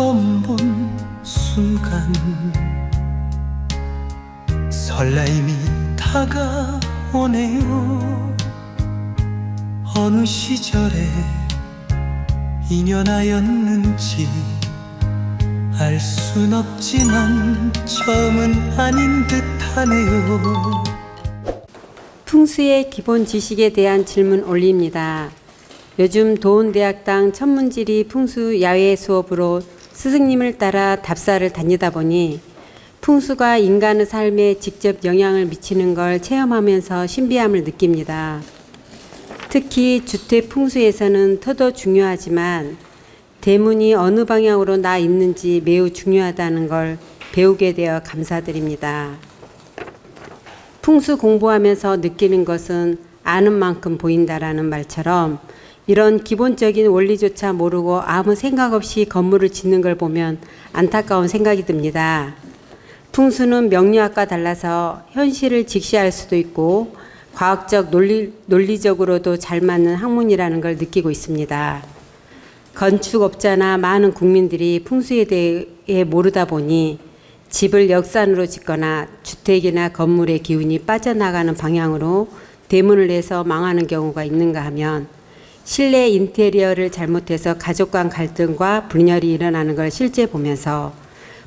처음 본 순간 설레임이 다가오네요 어느 시절에 인연하였는지 알 순 없지만 처음은 아닌 듯하네요 풍수의 기본 지식에 대한 질문 올립니다. 요즘 도운대학당 천문지리 풍수 야외 수업으로 스승님을 따라 답사를 다니다 보니 풍수가 인간의 삶에 직접 영향을 미치는 걸 체험하면서 신비함을 느낍니다. 특히 주택 풍수에서는 터도 중요하지만 대문이 어느 방향으로 나 있는지 매우 중요하다는 걸 배우게 되어 감사드립니다. 풍수 공부하면서 느끼는 것은 아는 만큼 보인다라는 말처럼 이런 기본적인 원리조차 모르고 아무 생각 없이 건물을 짓는 걸 보면 안타까운 생각이 듭니다. 풍수는 명리학과 달라서 현실을 직시할 수도 있고 과학적 논리, 논리적으로도 잘 맞는 학문이라는 걸 느끼고 있습니다. 건축업자나 많은 국민들이 풍수에 대해 모르다 보니 집을 역산으로 짓거나 주택이나 건물의 기운이 빠져나가는 방향으로 대문을 내서 망하는 경우가 있는가 하면 실내 인테리어를 잘못해서 가족 간 갈등과 분열이 일어나는 걸 실제 보면서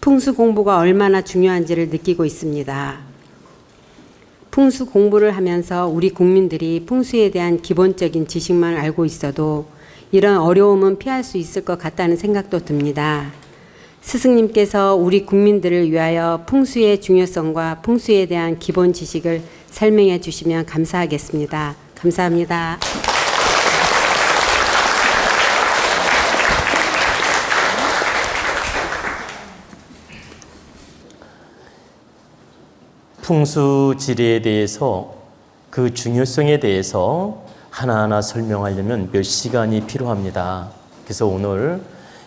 풍수 공부가 얼마나 중요한지를 느끼고 있습니다. 풍수 공부를 하면서 우리 국민들이 풍수에 대한 기본적인 지식만 알고 있어도 이런 어려움은 피할 수 있을 것 같다는 생각도 듭니다. 스승님께서 우리 국민들을 위하여 풍수의 중요성과 풍수에 대한 기본 지식을 설명해 주시면 감사하겠습니다. 감사합니다. 풍수 지리에 대해서 그 중요성에 대해서 하나하나 설명하려면 몇 시간이 필요합니다. 그래서 오늘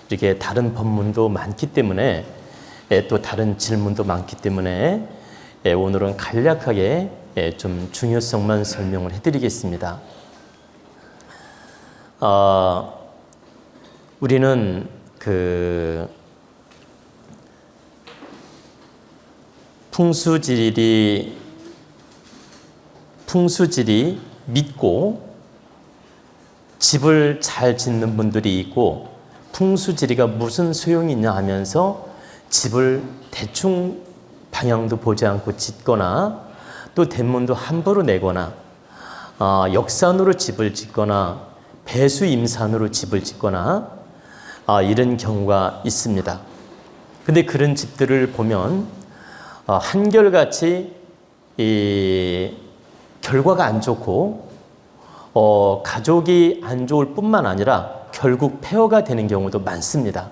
이렇게 다른 법문도 많기 때문에 예, 또 다른 질문도 많기 때문에 예, 오늘은 간략하게 예, 좀 중요성만 설명을 해드리겠습니다. 어, 우리는 그 풍수지리 풍수지리 믿고 집을 잘 짓는 분들이 있고 풍수지리가 무슨 소용이 있냐 하면서 집을 대충 방향도 보지 않고 짓거나 또 대문도 함부로 내거나 어, 역산으로 집을 짓거나 배수 임산으로 집을 짓거나 어, 이런 경우가 있습니다. 근데 그런 집들을 보면 어, 한결같이 이 결과가 안 좋고 어, 가족이 안 좋을 뿐만 아니라 결국 폐허가 되는 경우도 많습니다.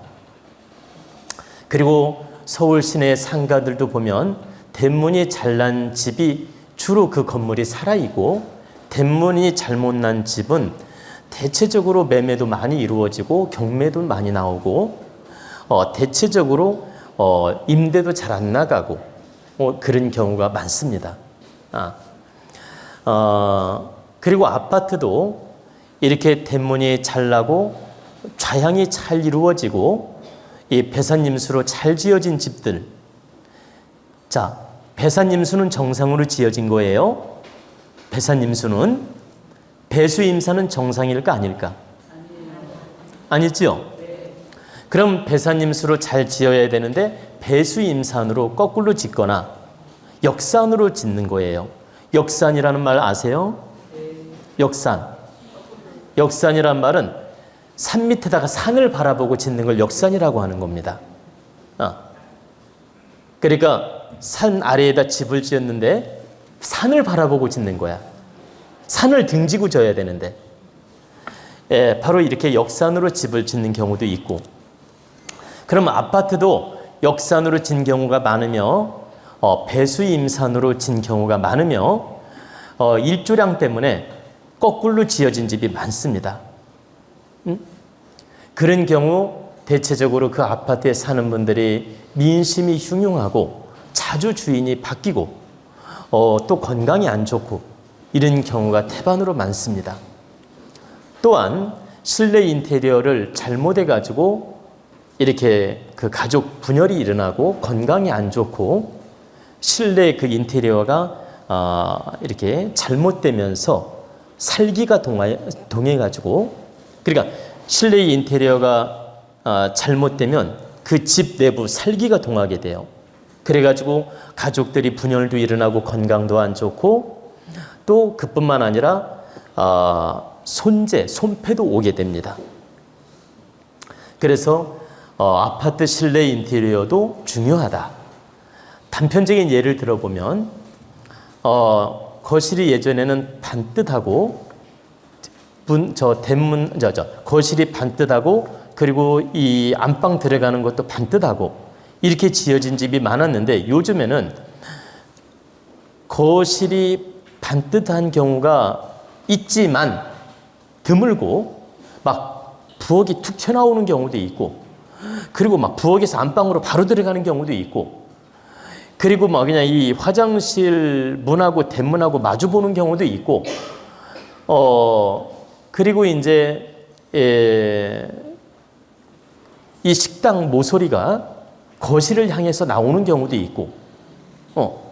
그리고 서울 시내 상가들도 보면 대문이 잘난 집이 주로 그 건물이 살아있고 대문이 잘못 난 집은 대체적으로 매매도 많이 이루어지고 경매도 많이 나오고 어, 대체적으로 어, 임대도 잘 안 나가고 어, 그런 경우가 많습니다. 아, 어, 그리고 아파트도 이렇게 대문이 잘 나고 좌향이 잘 이루어지고 이 배산임수로 잘 지어진 집들. 자, 배산임수는 정상으로 지어진 거예요. 배산임수는 배수임사는 정상일까 아닐까? 아니지요. 그럼 배산임수로 잘 지어야 되는데 배수임산으로 거꾸로 짓거나 역산으로 짓는 거예요. 역산이라는 말 아세요? 역산. 역산이란 말은 산 밑에다가 산을 바라보고 짓는 걸 역산이라고 하는 겁니다. 어. 그러니까 산 아래에다 집을 지었는데 산을 바라보고 짓는 거야. 산을 등지고 져야 되는데. 예, 바로 이렇게 역산으로 집을 짓는 경우도 있고. 그럼 아파트도 역산으로 진 경우가 많으며 어, 배수임산으로 진 경우가 많으며 어, 일조량 때문에 거꾸로 지어진 집이 많습니다. 음? 그런 경우 대체적으로 그 아파트에 사는 분들이 민심이 흉흉하고 자주 주인이 바뀌고 어, 또 건강이 안 좋고 이런 경우가 태반으로 많습니다. 또한 실내 인테리어를 잘못해 가지고 이렇게 그 가족 분열이 일어나고 건강이 안 좋고 실내 그 인테리어가 어, 이렇게 잘못되면서 살기가 동해가지고 그러니까 실내 인테리어가 어, 잘못되면 그 집 내부 살기가 동하게 돼요. 그래가지고 가족들이 분열도 일어나고 건강도 안 좋고 또 그뿐만 아니라 어, 손재, 손패도 오게 됩니다. 그래서 어, 아파트 실내 인테리어도 중요하다. 단편적인 예를 들어보면 어, 거실이 예전에는 반듯하고 문, 저 대문, 저, 저 거실이 반듯하고 그리고 이 안방 들어가는 것도 반듯하고 이렇게 지어진 집이 많았는데 요즘에는 거실이 반듯한 경우가 있지만 드물고 막 부엌이 툭 튀어나오는 경우도 있고 그리고 막 부엌에서 안방으로 바로 들어가는 경우도 있고 그리고 막 그냥 이 화장실 문하고 대문하고 마주 보는 경우도 있고 어 그리고 이제 에, 이 식당 모서리가 거실을 향해서 나오는 경우도 있고 어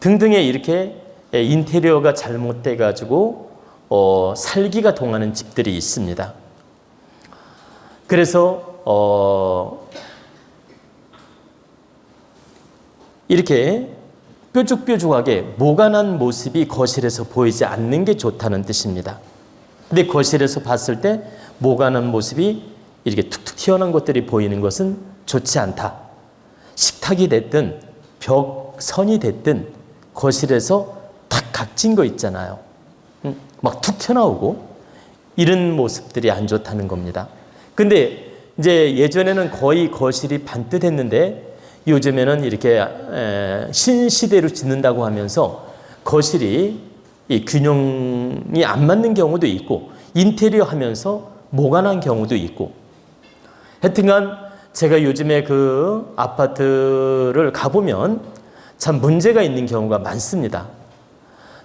등등의 이렇게 에, 인테리어가 잘못돼 가지고 어 살기가 동하는 집들이 있습니다. 그래서 어 이렇게 뾰족뾰족하게 모관한 모습이 거실에서 보이지 않는 게 좋다는 뜻입니다. 근데 거실에서 봤을 때 모관한 모습이 이렇게 툭툭 튀어나온 것들이 보이는 것은 좋지 않다. 식탁이 됐든 벽 선이 됐든 거실에서 탁 각진 거 있잖아요. 막 툭 튀어나오고 이런 모습들이 안 좋다는 겁니다. 근데 이제 예전에는 거의 거실이 반듯했는데 요즘에는 이렇게 에, 신시대로 짓는다고 하면서 거실이 이 균형이 안 맞는 경우도 있고 인테리어 하면서 모관한 경우도 있고 하여튼간 제가 요즘에 그 아파트를 가보면 참 문제가 있는 경우가 많습니다.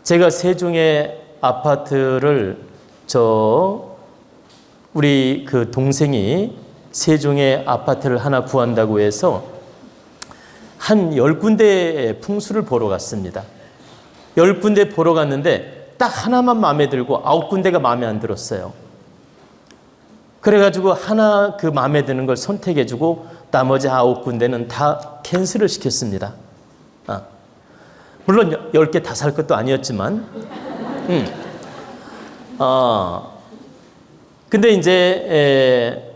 제가 세종의 아파트를 저 우리 그 동생이 세종의 아파트를 하나 구한다고 해서 한 열 군데의 풍수를 보러 갔습니다. 열 군데 보러 갔는데 딱 하나만 마음에 들고 아홉 군데가 마음에 안 들었어요. 그래가지고 하나 그 마음에 드는 걸 선택해주고 나머지 아홉 군데는 다 캔슬을 시켰습니다. 아, 물론 열 개 다 살 것도 아니었지만, 음, 아, 근데 이제 에,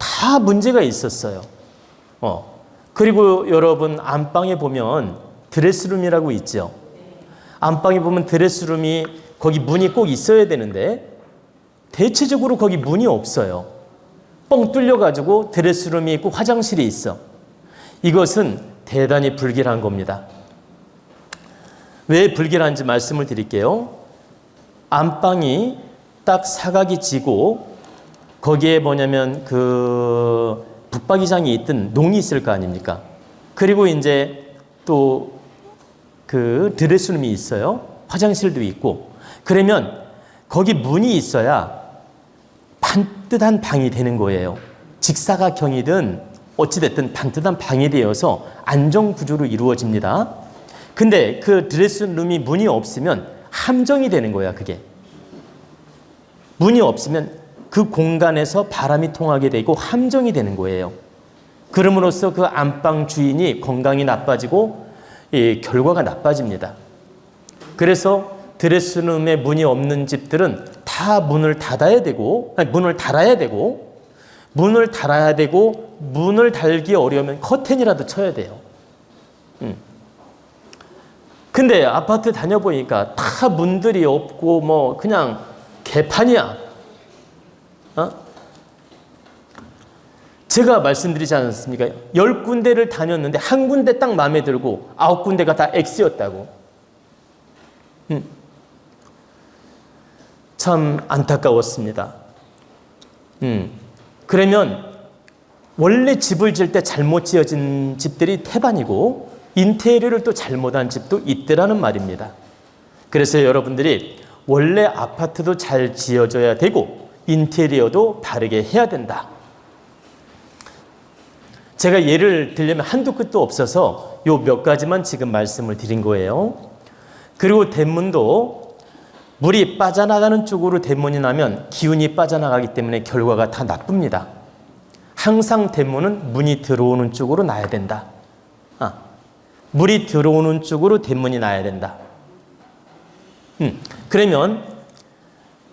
다 문제가 있었어요. 어. 그리고 여러분 안방에 보면 드레스룸이라고 있죠. 안방에 보면 드레스룸이 거기 문이 꼭 있어야 되는데 대체적으로 거기 문이 없어요. 뻥 뚫려 가지고 드레스룸이 있고 화장실이 있어. 이것은 대단히 불길한 겁니다. 왜 불길한지 말씀을 드릴게요. 안방이 딱 사각이 지고 거기에 뭐냐면 그 붙박이장이 있든 농이 있을 거 아닙니까? 그리고 이제 또 그 드레스룸이 있어요. 화장실도 있고. 그러면 거기 문이 있어야 반듯한 방이 되는 거예요. 직사각형이든 어찌됐든 반듯한 방이 되어서 안정 구조로 이루어집니다. 근데 그 드레스룸이 문이 없으면 함정이 되는 거야, 그게. 문이 없으면 그 공간에서 바람이 통하게 되고 함정이 되는 거예요. 그럼으로써 그 안방 주인이 건강이 나빠지고 이 결과가 나빠집니다. 그래서 드레스룸에 문이 없는 집들은 다 문을 닫아야 되고 아니, 문을 달아야 되고 문을 달아야 되고 문을 달기 어려우면 커튼이라도 쳐야 돼요. 음. 근데 아파트 다녀보니까 다 문들이 없고 뭐 그냥 개판이야. 제가 말씀드리지 않았습니까? 열 군데를 다녔는데 한 군데 딱 마음에 들고 아홉 군데가 다 X였다고. 음. 참 안타까웠습니다. 음. 그러면 원래 집을 지을 때 잘못 지어진 집들이 태반이고 인테리어를 또 잘못한 집도 있더라는 말입니다. 그래서 여러분들이 원래 아파트도 잘 지어져야 되고 인테리어도 바르게 해야 된다. 제가 예를 들려면 한두 끝도 없어서 요 몇 가지만 지금 말씀을 드린 거예요. 그리고 대문도 물이 빠져나가는 쪽으로 대문이 나면 기운이 빠져나가기 때문에 결과가 다 나쁩니다. 항상 대문은 문이 들어오는 쪽으로 놔야 된다. 아, 물이 들어오는 쪽으로 대문이 나야 된다. 음, 그러면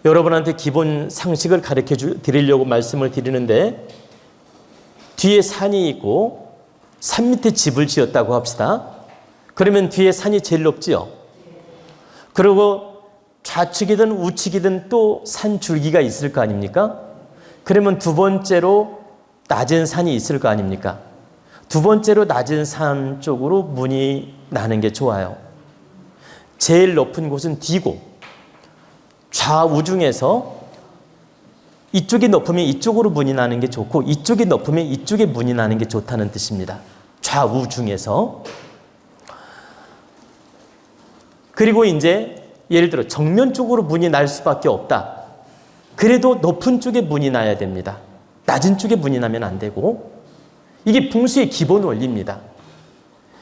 여러분한테 기본 상식을 가르쳐 주, 드리려고 말씀을 드리는데 뒤에 산이 있고 산 밑에 집을 지었다고 합시다. 그러면 뒤에 산이 제일 높지요. 그리고 좌측이든 우측이든 또 산 줄기가 있을 거 아닙니까? 그러면 두 번째로 낮은 산이 있을 거 아닙니까? 두 번째로 낮은 산 쪽으로 문이 나는 게 좋아요. 제일 높은 곳은 뒤고 좌우 중에서 이쪽이 높으면 이쪽으로 문이 나는 게 좋고 이쪽이 높으면 이쪽에 문이 나는 게 좋다는 뜻입니다. 좌우 중에서 그리고 이제 예를 들어 정면 쪽으로 문이 날 수밖에 없다. 그래도 높은 쪽에 문이 나야 됩니다. 낮은 쪽에 문이 나면 안 되고 이게 풍수의 기본 원리입니다.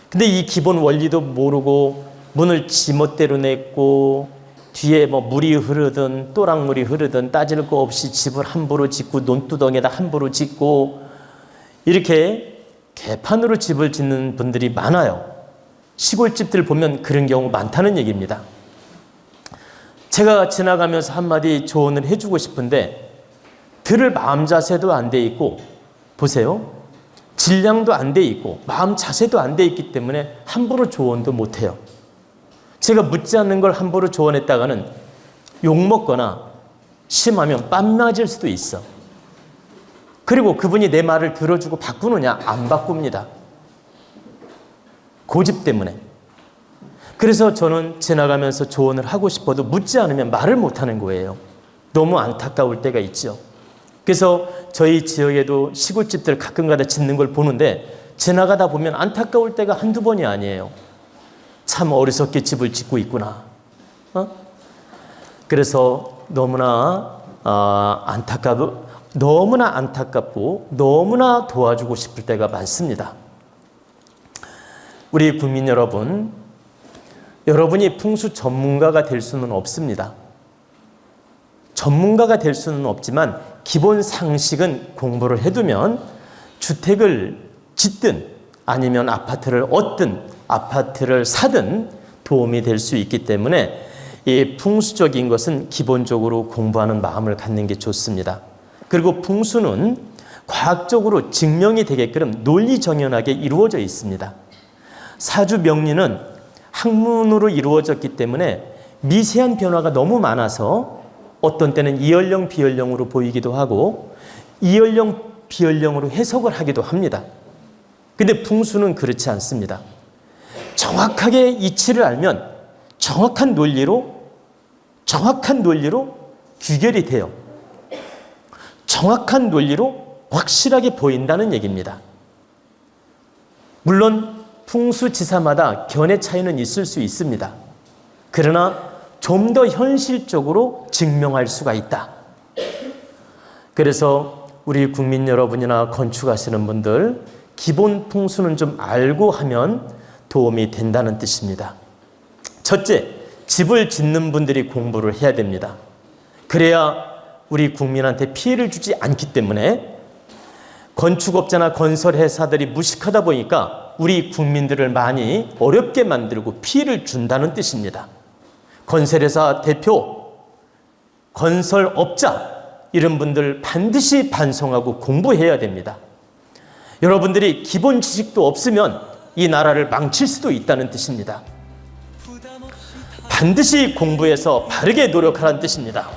근데 이 기본 원리도 모르고 문을 지멋대로 냈고 뒤에 뭐 물이 흐르든 또랑물이 흐르든 따질 거 없이 집을 함부로 짓고 논두덩에다 함부로 짓고 이렇게 개판으로 집을 짓는 분들이 많아요. 시골집들 보면 그런 경우 많다는 얘기입니다. 제가 지나가면서 한마디 조언을 해주고 싶은데 들을 마음 자세도 안 돼 있고 보세요. 질량도 안 돼 있고 마음 자세도 안 돼 있기 때문에 함부로 조언도 못 해요. 제가 묻지 않는 걸 함부로 조언했다가는 욕먹거나 심하면 뺨 맞을 수도 있어. 그리고 그분이 내 말을 들어주고 바꾸느냐? 안 바꿉니다. 고집 때문에. 그래서 저는 지나가면서 조언을 하고 싶어도 묻지 않으면 말을 못 하는 거예요. 너무 안타까울 때가 있죠. 그래서 저희 지역에도 시골집들 가끔가다 짓는 걸 보는데 지나가다 보면 안타까울 때가 한두 번이 아니에요. 참 어리석게 집을 짓고 있구나. 어? 그래서 너무나 아, 안타깝고 너무나 안타깝고 너무나 도와주고 싶을 때가 많습니다. 우리 국민 여러분, 여러분이 풍수 전문가가 될 수는 없습니다. 전문가가 될 수는 없지만 기본 상식은 공부를 해두면 주택을 짓든 아니면 아파트를 얻든 아파트를 사든 도움이 될 수 있기 때문에 이 풍수적인 것은 기본적으로 공부하는 마음을 갖는 게 좋습니다. 그리고 풍수는 과학적으로 증명이 되게끔 논리 정연하게 이루어져 있습니다. 사주 명리는 학문으로 이루어졌기 때문에 미세한 변화가 너무 많아서 어떤 때는 이연령 비연령으로 보이기도 하고 이연령 비연령으로 해석을 하기도 합니다. 근데 풍수는 그렇지 않습니다. 정확하게 이치를 알면 정확한 논리로 정확한 논리로 규결이 돼요. 정확한 논리로 확실하게 보인다는 얘기입니다. 물론 풍수지사마다 견해 차이는 있을 수 있습니다. 그러나 좀 더 현실적으로 증명할 수가 있다. 그래서 우리 국민 여러분이나 건축하시는 분들 기본 풍수는 좀 알고 하면 도움이 된다는 뜻입니다. 첫째, 집을 짓는 분들이 공부를 해야 됩니다. 그래야 우리 국민한테 피해를 주지 않기 때문에 건축업자나 건설회사들이 무식하다 보니까 우리 국민들을 많이 어렵게 만들고 피해를 준다는 뜻입니다. 건설회사 대표, 건설업자, 이런 분들 반드시 반성하고 공부해야 됩니다. 여러분들이 기본 지식도 없으면 이 나라를 망칠 수도 있다는 뜻입니다. 반드시 공부해서 바르게 노력하라는 뜻입니다.